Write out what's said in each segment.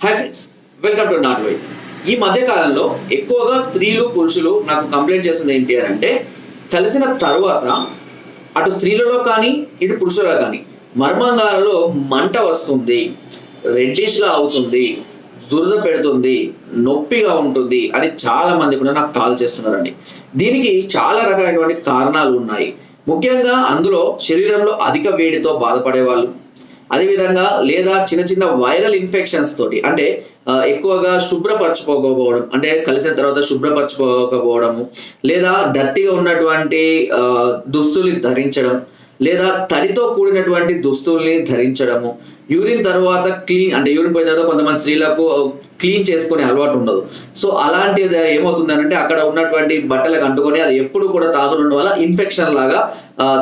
Hi friends welcome to not why ఈ మధ్య కాలంలో ఎక్కువగా స్త్రీలు పురుషులు నాకు కంప్లైంట్ చేస్తుంది ఏంటి అని అంటే కలిసిన తరువాత అటు స్త్రీలలో కానీ ఇటు పురుషులలో కానీ మర్మంగాలలో మంట వస్తుంది రెడ్డిష్గా అవుతుంది దురద పెడుతుంది నొప్పిగా ఉంటుంది అని చాలా మంది కూడా నాకు కాల్ చేస్తున్నారండి. దీనికి చాలా రకమైనటువంటి కారణాలు ఉన్నాయి. ముఖ్యంగా అందులో శరీరంలో అధిక వేడితో బాధపడే వాళ్ళు అదేవిధంగా లేదా చిన్న చిన్న వైరల్ ఇన్ఫెక్షన్స్ తోటి అంటే ఎక్కువగా శుభ్రపరచుకోకపోవడం అంటే కలిసిన తర్వాత శుభ్రపరచుకోకపోవడము లేదా డర్టీగా ఉన్నటువంటి దుస్తులు ధరించడం లేదా తడితో కూడినటువంటి దుస్తుల్ని ధరించడము. యూరిన్ తర్వాత క్లీన్ అంటే యూరిన్ పోయిన తర్వాత కొంతమంది స్త్రీలకు క్లీన్ చేసుకునే అలవాటు ఉండదు. సో అలాంటిది ఏమవుతుందనంటే అక్కడ ఉన్నటువంటి బట్టలకు అంటుకొని అది ఎప్పుడు కూడా తాగుతుండడం వల్ల ఇన్ఫెక్షన్ లాగా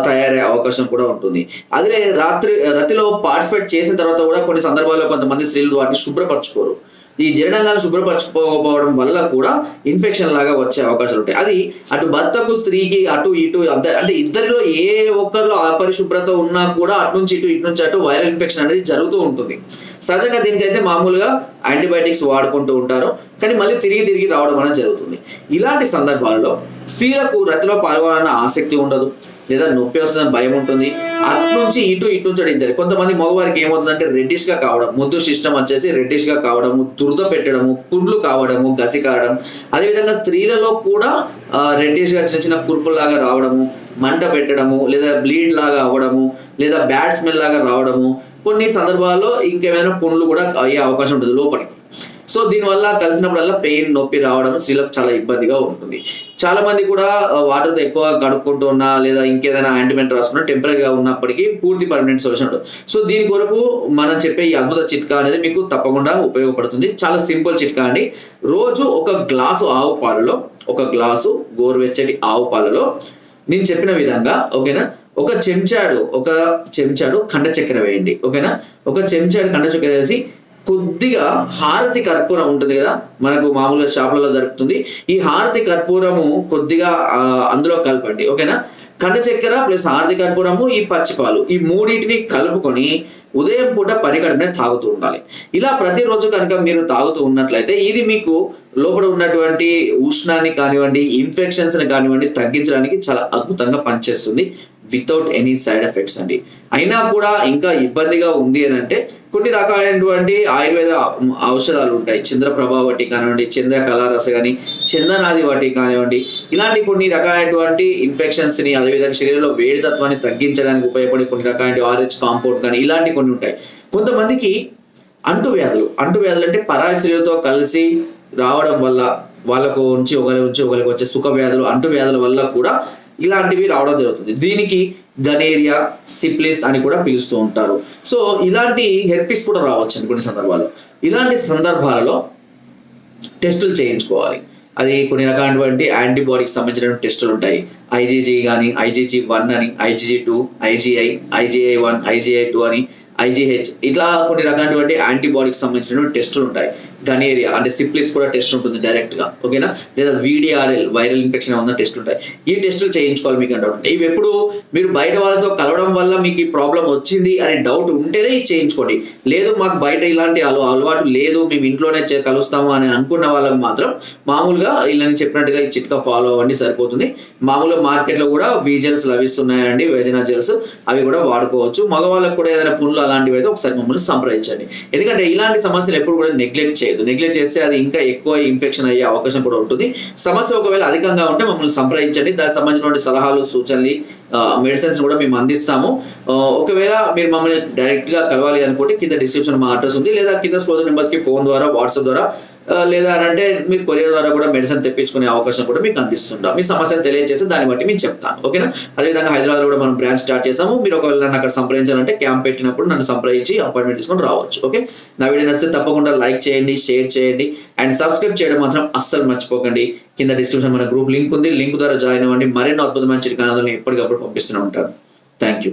తయారయ్యే అవకాశం కూడా ఉంటుంది. అదే రాత్రి రతిలో పార్టిసిపేట్ చేసిన తర్వాత కూడా కొన్ని సందర్భాల్లో కొంతమంది స్త్రీలు వాటిని శుభ్రపరచుకోరు. ఈ జీర్ణాంగాలు శుభ్రపరచుకోకపోవడం వల్ల కూడా ఇన్ఫెక్షన్ లాగా వచ్చే అవకాశాలు ఉంటాయి. అది అటు భర్తకు స్త్రీకి అటు ఇటు అంటే ఇద్దరిలో ఏ ఒక్కరిలో అపరిశుభ్రత ఉన్నా కూడా అటు నుంచి ఇటు ఇటు నుంచి అటు వైరల్ ఇన్ఫెక్షన్ అనేది జరుగుతూ ఉంటుంది. సహజంగా దీనికైతే మామూలుగా యాంటీబయాటిక్స్ వాడుకుంటూ ఉంటారు. కానీ మళ్ళీ తిరిగి తిరిగి రావడం అనేది జరుగుతుంది. ఇలాంటి సందర్భాల్లో స్త్రీలకు రతిలో పాల్గొనాలన్న ఆసక్తి ఉండదు. లేదా నొప్పి వస్తుందని భయం ఉంటుంది. అటు నుంచి ఇటు ఇటు నుంచి అటు ఇద్దరు కొంతమంది మగవారికి ఏమవుతుందంటే రెడ్డిష్గా కావడం ముద్దు సిస్టమ్ వచ్చేసి రెడ్డిష్గా కావడము దురద పెట్టడము కుండ్లు కావడము గసి కావడం. అదేవిధంగా స్త్రీలలో కూడా రెడ్డిష్గా చిన్న చిన్న కుర్పుల్లాగా రావడము మంట పెట్టడము లేదా బ్లీడ్ లాగా అవ్వడము లేదా బ్యాడ్ స్మెల్ లాగా రావడము కొన్ని సందర్భాల్లో ఇంకేమైనా పుండ్లు కూడా అయ్యే అవకాశం ఉంటుంది లోపలికి. సో దీనివల్ల కలిసినప్పుడల్లా పెయిన్ నొప్పి రావడం స్త్రీలకు చాలా ఇబ్బందిగా ఉంటుంది. చాలా మంది కూడా వాటర్తో ఎక్కువ కడుక్కుంటూ ఉన్నా లేదా ఇంకేదైనా యాంటీమెంట్ రాసుకున్నా టెంపరీగా ఉన్నప్పటికీ పూర్తి పర్మనెంట్ సొల్యూషన్ ఉంటుంది సో దీని కొరకు మనం చెప్పే ఈ అద్భుత చిట్కా అనేది మీకు తప్పకుండా ఉపయోగపడుతుంది. చాలా సింపుల్ చిట్కా అండి. రోజు ఒక గ్లాసు ఆవు పాలలో ఒక గ్లాసు గోరువెచ్చటి ఆవు పాలలో నేను చెప్పిన విధంగా ఓకేనా? ఒక చెంచాడు ఒక చెంచాడు కండ చక్కెర వేయండి ఓకేనా? ఒక చెంచాడు కండ చక్కెర వేసి కొద్దిగా హారతి కర్పూరం ఉంటుంది కదా మనకు మామూలుగా షాపులలో దొరుకుతుంది. ఈ హారతి కర్పూరము కొద్దిగా అందులో కలపండి ఓకేనా? కండ చక్కెర ప్లస్ ఆర్థిక కర్పూరము ఈ పచ్చిపాలు. ఈ మూడింటిని కలుపుకొని ఉదయం పూట పరిగడనే తాగుతూ ఉండాలి. ఇలా ప్రతిరోజు కనుక మీరు తాగుతూ ఉన్నట్లయితే ఇది మీకు లోపల ఉన్నటువంటి ఉష్ణాన్ని కానివ్వండి ఇన్ఫెక్షన్స్ని కానివ్వండి తగ్గించడానికి చాలా అద్భుతంగా పనిచేస్తుంది. వితౌట్ ఎనీ సైడ్ ఎఫెక్ట్స్ అండి. అయినా కూడా ఇంకా ఇబ్బందిగా ఉంది అని అంటే కొన్ని రకాలైనటువంటి ఆయుర్వేద ఔషధాలు ఉంటాయి. చంద్రప్రభ వటి కానివ్వండి చంద్ర కళారస కానీ చందనాది వటి కానివ్వండి ఇలాంటి కొన్ని రకాలైనటువంటి ఇన్ఫెక్షన్స్ని అదేవిధంగా శరీరంలో వేడి తత్వాన్ని తగ్గించడానికి ఉపయోగపడే కొన్ని రకాల ఆరెంజ్ కాంపౌండ్ కానీ ఇలాంటి కొన్ని ఉంటాయి. కొంతమందికి అంటువ్యాధులు అంటువ్యాధులు అంటే పరాశ్రీలతో కలిసి రావడం వల్ల వాళ్ళకు నుంచి ఒకరి నుంచి ఒకరికి వచ్చే సుఖ వ్యాధులు అంటువ్యాధుల వల్ల కూడా ఇలాంటివి రావడం జరుగుతుంది. దీనికి గనేరియా సిప్లిస్ అని కూడా పిలుస్తూ ఉంటారు. సో ఇలాంటి హెర్పిస్ కూడా రావచ్చు అండి కొన్ని సందర్భాల్లో. ఇలాంటి సందర్భాలలో టెస్టులు చేయించుకోవాలి. అది కొన్ని రకాలైనటువంటి యాంటీబాడీకి సంబంధించిన టెస్టులు ఉంటాయి. ఐజీజీ కానీ ఐజీజీ వన్ అని IgG two IGI IGI one IGI two అని ఐజీహెచ్ ఇట్లా కొన్ని రకాలైనటువంటి యాంటీబాడీకి సంబంధించిన టెస్టులు ఉంటాయి. గనేరియా అంటే సిప్లిస్ కూడా టెస్ట్ ఉంటుంది డైరెక్ట్గా ఓకేనా? లేదా వీడిఆర్ఎల్ వైరల్ ఇన్ఫెక్షన్ ఉన్న టెస్ట్ ఉంటాయి. ఈ టెస్టులు చేయించుకోవాలి మీకు అంటే ఇవి ఎప్పుడు మీరు బయట వాళ్ళతో కలవడం వల్ల మీకు ఈ ప్రాబ్లం వచ్చింది అనే డౌట్ ఉంటేనే చేయించుకోండి. లేదు మాకు బయట ఇలాంటి అల- అలవాటు లేదు మేము ఇంట్లోనే చే- కలుస్తాము అని అనుకున్న వాళ్ళకి మాత్రం మామూలుగా ఇలా చెప్పినట్టుగా ఈ చిట్కా ఫాలో అవ్వండి సరిపోతుంది. మామూలుగా మార్కెట్లో కూడా వీజన్స్ లభిస్తున్నాయండి వేజనా జెల్స్ అవి కూడా వాడుకోవచ్చు. మగవాళ్ళకు కూడా ఏదైనా పుండ్లు అలాంటివి అయితే ఒకసారి మమ్మల్ని సంప్రదించండి. ఎందుకంటే ఇలాంటి సమస్యలు ఎప్పుడు కూడా నెగ్లెక్ట్ చేయదు నెగ్లెక్ట్ చేస్తే అది ఇంకా ఎక్కువ ఇన్ఫెక్షన్ అయ్యే అవకాశం కూడా ఉంటుంది. సమస్య ఒకవేళ అధికంగా ఉంటే మమ్మల్ని సంప్రదించండి. దానికి సంబంధించిన సలహాలు సూచనలు మెడిసిన్స్ కూడా మేము అందిస్తాము. ఒకవేళ మీరు మమ్మల్ని డైరెక్ట్గా కలవాలి అనుకుంటే కింద డిస్క్రిప్షన్ మా అడ్రస్ ఉంది. లేదా కింద స్క్రోల్ నెంబర్స్కి ఫోన్ ద్వారా వాట్సాప్ ద్వారా లేదా అంటే మీరు కొరియర్ ద్వారా కూడా మెడిసిన్ తెప్పించుకునే అవకాశం కూడా మీకు అందిస్తుంటాం. మీ సమస్యను తెలియజేసి దాన్ని బట్టి మేము చెప్తాను. ఓకేనా? అదేవిధంగా హైదరాబాద్ కూడా మనం బ్రాంచ్ స్టార్ట్ చేస్తాము మీరు ఒకవేళ నన్ను అక్కడ సంప్రదించాలంటే క్యాంప్ పెట్టినప్పుడు నన్ను సంప్రదించి అపాయింట్మెంట్ తీసుకొని రావచ్చు. ఓకే? నా వీడియో నచ్చితే తప్పకుండా లైక్ చేయండి షేర్ చేయండి అండ్ సబ్స్క్రైబ్ చేయడం మాత్రం అస్సలు మర్చిపోకండి. కింద డిస్క్రిప్షన్ మన గ్రూప్ లింక్ ఉంది. లింక్ ద్వారా జాయిన్ అవ్వండి. మరెన్నో అద్భుతమైన చిరుకానాలను ఎప్పటికప్పుడు పంపిస్తూనే ఉంటాను. Thank you